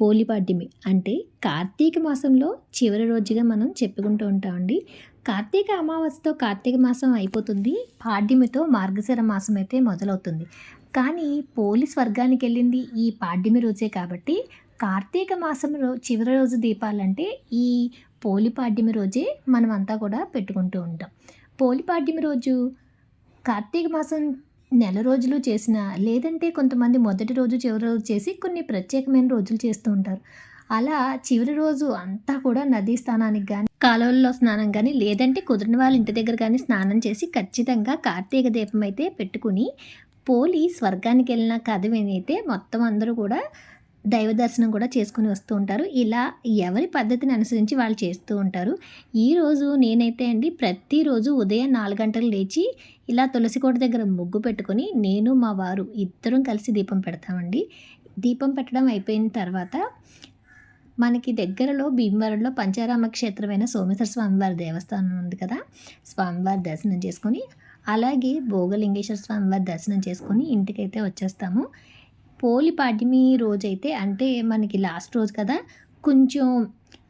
పోలిపాడ్యమి అంటే కార్తీక మాసంలో చివరి రోజుగా మనం చెప్పుకుంటూ ఉంటామండి కార్తీక అమావాస్యతో కార్తీక మాసం అయిపోతుంది. పాడ్యమితో మార్గశిర మాసం అయితే మొదలవుతుంది. కానీ పోలి స్వర్గానికి వెళ్ళింది ఈ పాడ్యమి రోజే కాబట్టి కార్తీక మాసం రో చివరి రోజు దీపాలంటే ఈ పోలిపాడ్యమి రోజే మనం అంతా కూడా పెట్టుకుంటూ ఉంటాం. పోలిపాడ్యమి రోజు కార్తీక మాసం నెల రోజులు చేసిన లేదంటే కొంతమంది మొదటి రోజు చివరి రోజు చేసి కొన్ని ప్రత్యేకమైన రోజులు చేస్తూ ఉంటారు. అలా చివరి రోజు అంతా కూడా నదీ స్నానానికి కానీ కాలువల్లో స్నానం కానీ లేదంటే కుదిరిన వాళ్ళ ఇంటి దగ్గర కానీ స్నానం చేసి ఖచ్చితంగా కార్తీక దీపం అయితే పెట్టుకుని పోలి స్వర్గానికి వెళ్ళిన కథ వినైతే మొత్తం అందరూ కూడా దైవ దర్శనం కూడా చేసుకుని వస్తూ ఉంటారు. ఇలా ఎవరి పద్ధతిని అనుసరించి వాళ్ళు చేస్తూ ఉంటారు. ఈరోజు నేనైతే అండి ప్రతిరోజు ఉదయం నాలుగు గంటలు లేచి ఇలా తులసి కోట దగ్గర ముగ్గు పెట్టుకొని నేను మా వారు ఇద్దరం కలిసి దీపం పెడతామండి. దీపం పెట్టడం అయిపోయిన తర్వాత మనకి దగ్గరలో భీమవరంలో పంచారామ క్షేత్రమైన సోమేశ్వర స్వామివారి దేవస్థానం ఉంది కదా. స్వామివారి దర్శనం చేసుకొని అలాగే భోగలింగేశ్వర స్వామివారి దర్శనం చేసుకొని ఇంటికైతే వచ్చేస్తాము. పోలి పాడ్యమి రోజైతే అంటే మనకి లాస్ట్ రోజు కదా కొంచెం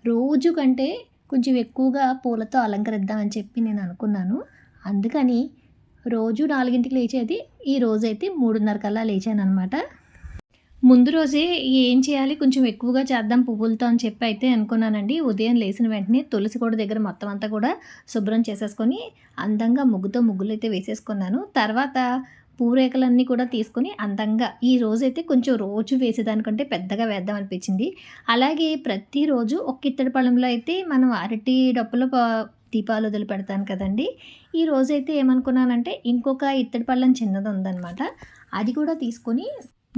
రోజు కంటే కొంచెం ఎక్కువగా పూలతో అలంకరిద్దామని చెప్పి నేను అనుకున్నాను. అందుకని రోజు నాలుగింటికి లేచేది ఈ రోజైతే మూడున్నర కల్లా లేచాను అనమాట ముందు రోజే ఏం చేయాలి కొంచెం ఎక్కువగా చేద్దాం పువ్వులతో అని చెప్పి అయితే అనుకున్నానండి. ఉదయం లేచిన వెంటనే తులసి కూడా దగ్గర మొత్తం అంతా కూడా శుభ్రం చేసేసుకొని అందంగా ముగ్గుతో ముగ్గులు అయితే వేసేసుకున్నాను. తర్వాత పూరేకలన్నీ కూడా తీసుకొని అందంగా ఈ రోజైతే కొంచెం రోజు వేసేదానికంటే పెద్దగా వేద్దాం అనిపించింది. అలాగే ప్రతిరోజు ఒక ఇత్తడి పళ్ళంలో అయితే మనం అరటి డప్పులో దీపాలు వదిలి పెడతాను కదండి. ఈ రోజైతే ఏమనుకున్నానంటే ఇంకొక ఇత్తడి పళ్ళం చిన్నది ఉందన్నమాట. అది కూడా తీసుకొని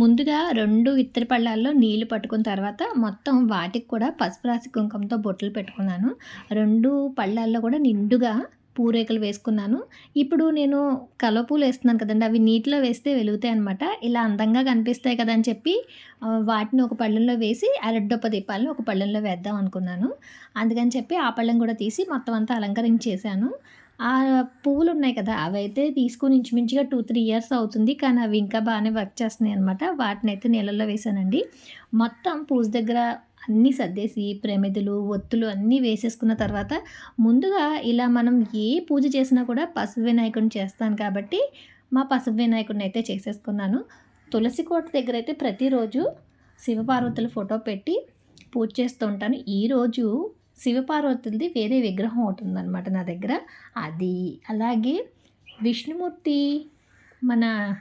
ముందుగా రెండు ఇత్తడి పళ్ళాల్లో నీళ్ళు పట్టుకున్న తర్వాత మొత్తం వాటికి కూడా పసుపు రాసి కుంకుమతో బొట్లు పెట్టుకున్నాను. రెండు పళ్ళాల్లో కూడా నిండుగా పూరేకలు వేసుకున్నాను. ఇప్పుడు నేను కలవపూలు వేస్తున్నాను కదండి అవి నీటిలో వేస్తే వెలుగుతాయి అనమాట ఇలా అందంగా కనిపిస్తాయి కదా అని చెప్పి వాటిని ఒక పళ్ళెంలో వేసి అరడ్డొప్ప దీపాలను ఒక పళ్ళెంలో వేద్దాం అనుకున్నాను. అందుకని చెప్పి ఆ పళ్ళెం కూడా తీసి మొత్తం అంతా అలంకరించేసాను ఆ పువ్వులు ఉన్నాయి కదా అవి అయితే తీసుకుని ఇంచుమించుగా టూ త్రీ ఇయర్స్ అవుతుంది. కానీ అవి ఇంకా బాగానే వర్క్ చేస్తున్నాయి అనమాట వాటిని అయితే నీళ్ళల్లో వేసానండి. మొత్తం పూజ దగ్గర అన్నీ సర్దేసి ప్రమిదలు ఒత్తులు అన్నీ వేసేసుకున్న తర్వాత ముందుగా ఇలా మనం ఏ పూజ చేసినా కూడా పసుపు వినాయకుడిని చేస్తాను కాబట్టి మా పసుపు వినాయకుడిని అయితే చేసేసుకున్నాను. తులసి కోట దగ్గర అయితే ప్రతిరోజు శివపార్వతుల ఫోటో పెట్టి పూజ చేస్తూ ఉంటాను. ఈరోజు శివపార్వతులది వేరే విగ్రహం ఒకటి ఉందన్నమాట నా దగ్గర. అది అలాగే విష్ణుమూర్తి మన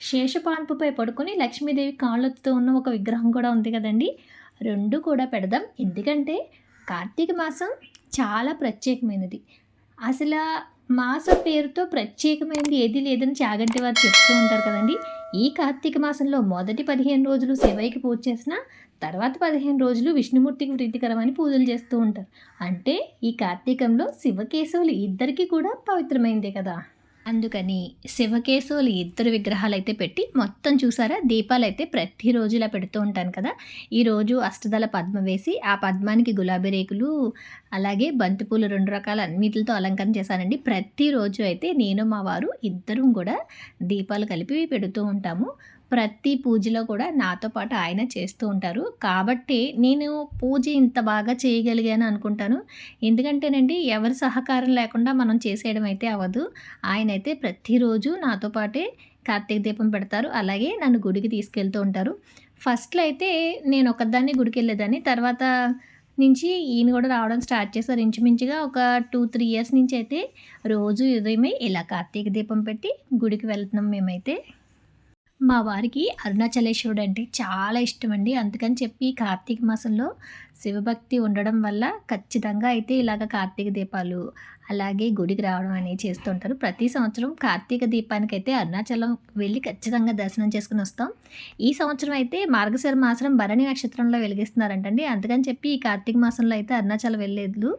శేషపాన్పుపై పడుకొని లక్ష్మీదేవి కాళ్ళతో ఉన్న ఒక విగ్రహం కూడా ఉంది కదండి. రెండు కూడా పెడదాం. ఎందుకంటే కార్తీక మాసం చాలా ప్రత్యేకమైనది. అసలు మాసం పేరుతో ప్రత్యేకమైనది ఏది లేదని చాగంటి వారు చెప్తూ ఉంటారు కదండి. ఈ కార్తీక మాసంలో మొదటి పదిహేను రోజులు శివయ్యకి పూజ చేసిన తర్వాత పదిహేను రోజులు విష్ణుమూర్తికి ప్రీతికరమని పూజలు చేస్తూ ఉంటారు. అంటే ఈ కార్తీకంలో శివకేశవులు ఇద్దరికీ కూడా పవిత్రమైందే కదా. అందుకని శివకేశవులు ఇద్దరు విగ్రహాలు అయితే పెట్టి మొత్తం చూసారా? దీపాలు అయితే ప్రతిరోజు ఇలా పెడుతూ ఉంటాను కదా? ఈరోజు అష్టదళ పద్మ వేసి ఆ పద్మానికి గులాబీ రేకులు అలాగే బంతిపూలు రెండు రకాల అన్నిటితో అలంకరణ చేశానండి. ప్రతిరోజు అయితే నేను మా వారు ఇద్దరం కూడా దీపాలు కలిపి పెడుతూ ఉంటాము. ప్రతి పూజలో కూడా నాతో పాటు ఆయన చేస్తూ ఉంటారు. కాబట్టి నేను పూజ ఇంత బాగా చేయగలిగాను అనుకుంటాను. ఎందుకంటేనండి ఎవరి సహకారం లేకుండా మనం చేసేయడం అయితే అవ్వదు. ఆయన అయితే ప్రతిరోజు నాతో పాటే కార్తీక దీపం పెడతారు. అలాగే నన్ను గుడికి తీసుకెళ్తూ ఉంటారు. ఫస్ట్లో అయితే నేను ఒకదాన్ని గుడికి వెళ్ళేదాన్ని. తర్వాత నుంచి ఈయన కూడా రావడం స్టార్ట్ చేశారు. ఇంచుమించుగా ఒక టూ త్రీ ఇయర్స్ నుంచి అయితే రోజు ఉదయమే ఇలా కార్తీక దీపం పెట్టి గుడికి వెళ్తున్నాం మేమైతే. మా వారికి అరుణాచలేశ్వరుడు అంటే చాలా ఇష్టం అండి అందుకని చెప్పి కార్తీక మాసంలో శివభక్తి ఉండడం వల్ల ఖచ్చితంగా అయితే ఇలాగ కార్తీక దీపాలు అలాగే గుడికి రావడం అనేది చేస్తుంటారు ప్రతి సంవత్సరం కార్తీక దీపానికి అయితే అరుణాచలం వెళ్ళి ఖచ్చితంగా దర్శనం చేసుకుని వస్తాం. ఈ సంవత్సరం అయితే మార్గశిర మాసం భరణి నక్షత్రంలో వెలిగిస్తున్నారంటండి. అందుకని చెప్పి ఈ కార్తీక మాసంలో అయితే అరుణాచలం వెళ్ళలేదు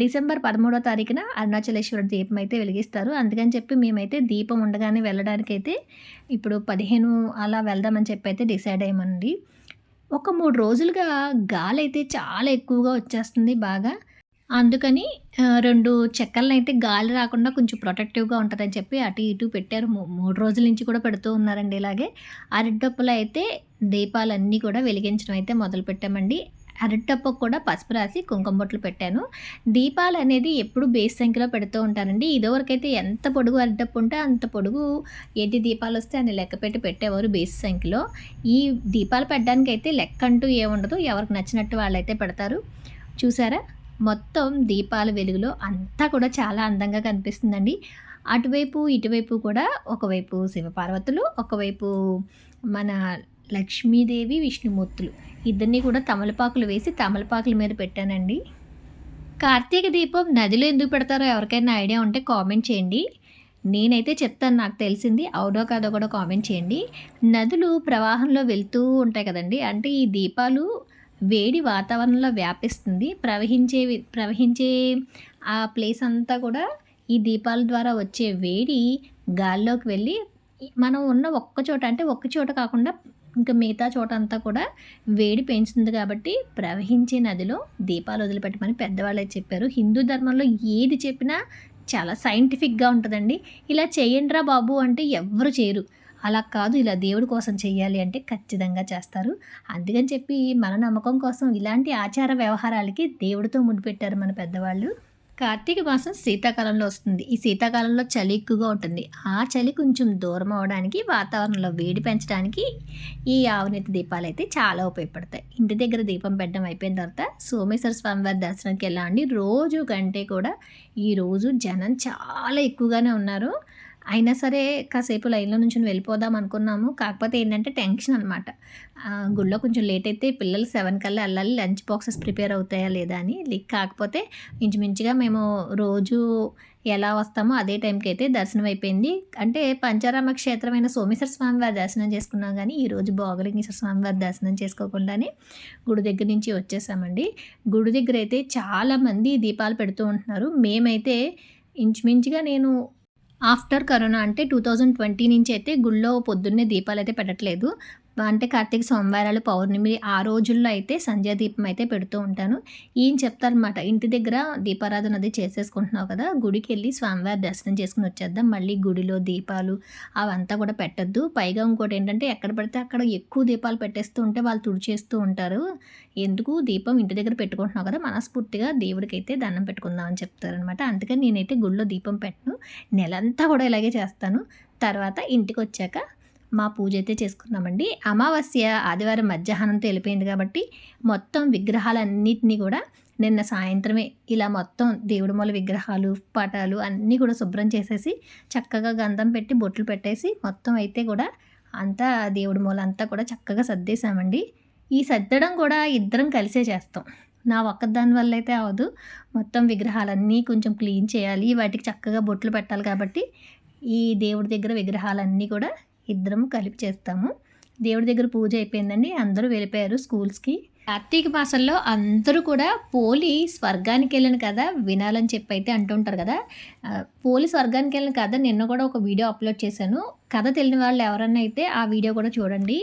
డిసెంబర్ పదమూడో తారీఖున అరుణాచలేశ్వర దీపం అయితే వెలిగిస్తారు. అందుకని చెప్పి మేమైతే దీపం ఉండగానే వెళ్ళడానికైతే ఇప్పుడు పదిహేను అలా వెళ్దామని చెప్పి అయితే డిసైడ్ అయ్యామండి. ఒక మూడు రోజులుగా గాలి అయితే చాలా ఎక్కువగా వచ్చేస్తుంది బాగా. అందుకని రెండు చెక్కలను అయితే గాలి రాకుండా కొంచెం ప్రొటెక్టివ్గా ఉంటుందని చెప్పి అటు ఇటు పెట్టారు. మూడు రోజుల నుంచి కూడా పెడుతూ ఉన్నారండి ఇలాగే. అరటిడప్పులో అయితే దీపాలన్నీ కూడా వెలిగించడం అయితే మొదలు పెట్టామండి అరటిడప్పుకు కూడా పసుపు రాసి కుంకుమ బొట్లు పెట్టాను. దీపాలు అనేది ఎప్పుడు బేస్ సంఖ్యలో పెడుతూ ఉంటారండి ఇదివరకైతే ఎంత పొడుగు అరటిడప్పు ఉంటే అంత పొడుగు ఏంటి దీపాలు వస్తే అని లెక్క పెట్టి పెట్టేవారు బేస్ సంఖ్యలో. ఈ దీపాలు పెట్టడానికి అయితే లెక్క అంటూ ఏముండదు. ఎవరికి నచ్చినట్టు వాళ్ళైతే పెడతారు. చూసారా? మొత్తం దీపాల వెలుగులో అంతా కూడా చాలా అందంగా కనిపిస్తుందండి. అటువైపు ఇటువైపు కూడా ఒకవైపు శివపార్వతులు ఒకవైపు మన లక్ష్మీదేవి విష్ణుమూర్తులు. ఇద్దరిని కూడా తమలపాకులు వేసి తమలపాకుల మీద పెట్టానండి. కార్తీక దీపం నదిలో ఎందుకు పెడతారో ఎవరికైనా ఐడియా ఉంటే కామెంట్ చేయండి. నేనైతే చెప్తాను నాకు తెలిసింది అవుడో కాదో కూడా కామెంట్ చేయండి. నదులు ప్రవాహంలో వెళ్తూ ఉంటాయి కదండి అంటే ఈ దీపాలు వేడి వాతావరణంలో వ్యాపిస్తుంది. ప్రవహించే ప్రవహించే ఆ ప్లేస్ అంతా కూడా ఈ దీపాల ద్వారా వచ్చే వేడి గాల్లోకి వెళ్ళి మనం ఉన్న ఒక్క చోట అంటే ఒక్క చోట కాకుండా ఇంకా మిగతా చోట అంతా కూడా వేడి పెంచుతుంది కాబట్టి ప్రవహించే నదిలో దీపాలు వదిలిపెట్టమని పెద్దవాళ్ళే చెప్పారు. హిందూ ధర్మంలో ఏది చెప్పినా చాలా సైంటిఫిక్గా ఉంటుందండి. ఇలా చేయండిరా బాబు అంటే ఎవ్వరు చేయరు. అలా కాదు ఇలా దేవుడి కోసం చేయాలి అంటే ఖచ్చితంగా చేస్తారు. అందుకని చెప్పి మన నమ్మకం కోసం ఇలాంటి ఆచార వ్యవహారాలకి దేవుడితో ముడిపెట్టారు మన పెద్దవాళ్ళు. కార్తీక మాసం శీతాకాలంలో వస్తుంది. ఈ శీతాకాలంలో చలి ఎక్కువగా ఉంటుంది. ఆ చలి కొంచెం దూరం అవడానికి వాతావరణంలో వేడి పెంచడానికి ఈ ఆవునెత్తి దీపాలు అయితే చాలా ఉపయోగపడతాయి. ఇంటి దగ్గర దీపం పెట్టడం అయిపోయిన తర్వాత సోమేశ్వర స్వామివారి దర్శనంకి వెళ్ళండి రోజు కంటే కూడా ఈరోజు జనం చాలా ఎక్కువగానే ఉన్నారు. అయినా సరే కాసేపు లైన్లో నుంచి వెళ్ళిపోదాం అనుకున్నాము. కాకపోతే ఏంటంటే టెన్షన్ అనమాట గుళ్ళో కొంచెం లేట్ అయితే పిల్లలు సెవెన్ కల్లా వెళ్ళాలి లంచ్ బాక్సెస్ ప్రిపేర్ అవుతాయా లేదా అని. లీక్ కాకపోతే ఇంచుమించుగా మేము రోజు ఎలా వస్తామో అదే టైంకి అయితే దర్శనం అయిపోయింది. అంటే పంచారామ క్షేత్రమైన సోమేశ్వర స్వామి వారి దర్శనం చేసుకున్నాం కానీ ఈరోజు భోగలింగేశ్వర స్వామి వారి దర్శనం చేసుకోకుండానే గుడి దగ్గర నుంచి వచ్చేసామండి. గుడి దగ్గర అయితే చాలామంది దీపాలు పెడుతూ ఉంటున్నారు. మేమైతే ఇంచుమించుగా నేను ఆఫ్టర్ కరోనా అంటే టూ థౌజండ్ ట్వంటీ నుంచి అయితే గుళ్ళో పొద్దున్నే దీపాలు అయితే పెట్టట్లేదు. అంటే కార్తీక సోమవారాలు పౌర్ణమి ఆ రోజుల్లో అయితే సంధ్యా దీపం అయితే పెడుతూ ఉంటాను. ఈయన చెప్తారనమాట ఇంటి దగ్గర దీపారాధన అది చేసేసుకుంటున్నావు కదా గుడికి వెళ్ళి స్వామివారి దర్శనం చేసుకుని వచ్చేద్దాం మళ్ళీ గుడిలో దీపాలు అవంతా కూడా పెట్టద్దు. పైగా ఇంకోటి ఏంటంటే ఎక్కడ పడితే అక్కడ ఎక్కువ దీపాలు పెట్టేస్తూ ఉంటే వాళ్ళు తుడిచేస్తూ ఉంటారు. ఎందుకు? దీపం ఇంటి దగ్గర పెట్టుకుంటున్నావు కదా మనస్ఫూర్తిగా దేవుడికి అయితే దండం పెట్టుకుందాం అని చెప్తారనమాట అందుకని నేనైతే గుళ్ళో దీపం పెట్టను. నెలంతా కూడా ఇలాగే చేస్తాను. తర్వాత ఇంటికి వచ్చాక మా పూజ అయితే చేసుకున్నామండి. అమావాస్య ఆదివారం మధ్యాహ్నంతో వెళ్ళిపోయింది కాబట్టి మొత్తం విగ్రహాలన్నింటినీ కూడా నిన్న సాయంత్రమే ఇలా మొత్తం దేవుడి మూల విగ్రహాలు పటాలు అన్నీ కూడా శుభ్రం చేసేసి చక్కగా గంధం పెట్టి బొట్లు పెట్టేసి మొత్తం అయితే కూడా అంతా దేవుడి మూల అంతా కూడా చక్కగా సర్దేశామండి. ఈ సర్దడం కూడా ఇద్దరం కలిసే చేస్తాం. నా ఒక్కదాని వల్ల అయితే అవదు మొత్తం విగ్రహాలన్నీ కొంచెం క్లీన్ చేయాలి. వాటికి చక్కగా బొట్లు పెట్టాలి కాబట్టి ఈ దేవుడి దగ్గర విగ్రహాలన్నీ కూడా ఇద్దరం కలిపి చేస్తాము. దేవుడి దగ్గర పూజ అయిపోయిందండి. అందరూ వెళ్ళిపోయారు స్కూల్స్కి. కార్తీక మాసంలో అందరూ కూడా పోలి స్వర్గానికి వెళ్ళిన కదా వినాలని చెప్పి అయితే అంటుంటారు కదా. పోలి స్వర్గానికి వెళ్ళిన కథ నిన్న కూడా ఒక వీడియో అప్లోడ్ చేశాను. కథ తెలియని వాళ్ళు ఎవరన్నా అయితే ఆ వీడియో కూడా చూడండి.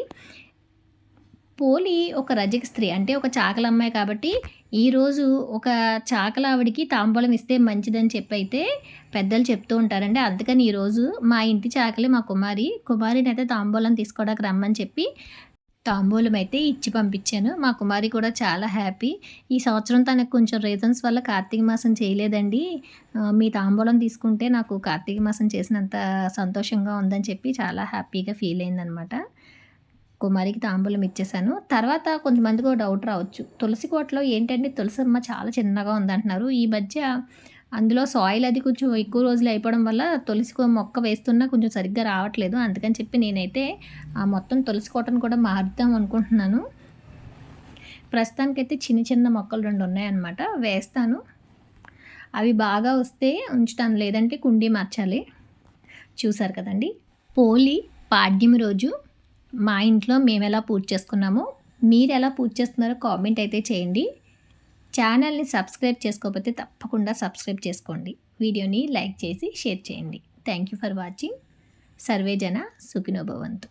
పోలి ఒక రజక స్త్రీ అంటే ఒక చాకల అమ్మాయి కాబట్టి ఈరోజు ఒక చాకల ఆవిడికి తాంబూలం ఇస్తే మంచిదని చెప్పి అయితే పెద్దలు చెప్తూ ఉంటారండి. అందుకని ఈరోజు మా ఇంటి చాకలి మా కుమారి కుమారిని అయితే తాంబూలం తీసుకోవడానికి రమ్మని చెప్పి తాంబూలం అయితే ఇచ్చి పంపించాను. మా కుమారి కూడా చాలా హ్యాపీ. ఈ సంవత్సరం తనకు కొంచెం రీజన్స్ వల్ల కార్తీక మాసం చేయలేదండి. మీ తాంబూలం తీసుకుంటే నాకు కార్తీక మాసం చేసినంత సంతోషంగా ఉందని చెప్పి చాలా హ్యాపీగా ఫీల్ అయిందనమాట. కుమారికి తాంబూలం ఇచ్చేసాను. తర్వాత కొంతమందికి ఒక డౌట్ రావచ్చు. తులసి కోటలో ఏంటంటే తులసమ్మ చాలా చిన్నగా ఉందంటున్నారు. ఈ మధ్య అందులో సాయిల్ అది కొంచెం ఎక్కువ రోజులు అయిపోవడం వల్ల తులసి కో- మొక్క వేస్తున్నా కొంచెం సరిగ్గా రావట్లేదు. అందుకని చెప్పి నేనైతే ఆ మొత్తం తులసి కోటను కూడా మారుద్దాం అనుకుంటున్నాను. ప్రస్తుతానికైతే చిన్న చిన్న మొక్కలు రెండు ఉన్నాయన్నమాట. వేస్తాను. అవి బాగా వస్తే ఉంచుతాను. లేదంటే కుండీ మార్చాలి. చూసారు కదండి? పోలి పాడ్యమి రోజు మా ఇంట్లో మేము ఎలా పూజ చేసుకున్నామో మీరు ఎలా పూజ చేస్తున్నారో కామెంట్ అయితే చేయండి. ఛానల్ని సబ్స్క్రైబ్ చేసుకోకపోతే తప్పకుండా సబ్స్క్రైబ్ చేసుకోండి. వీడియోని లైక్ చేసి షేర్ చేయండి. థ్యాంక్ యూ ఫర్ వాచింగ్ సర్వే జన సుఖినోభవంతు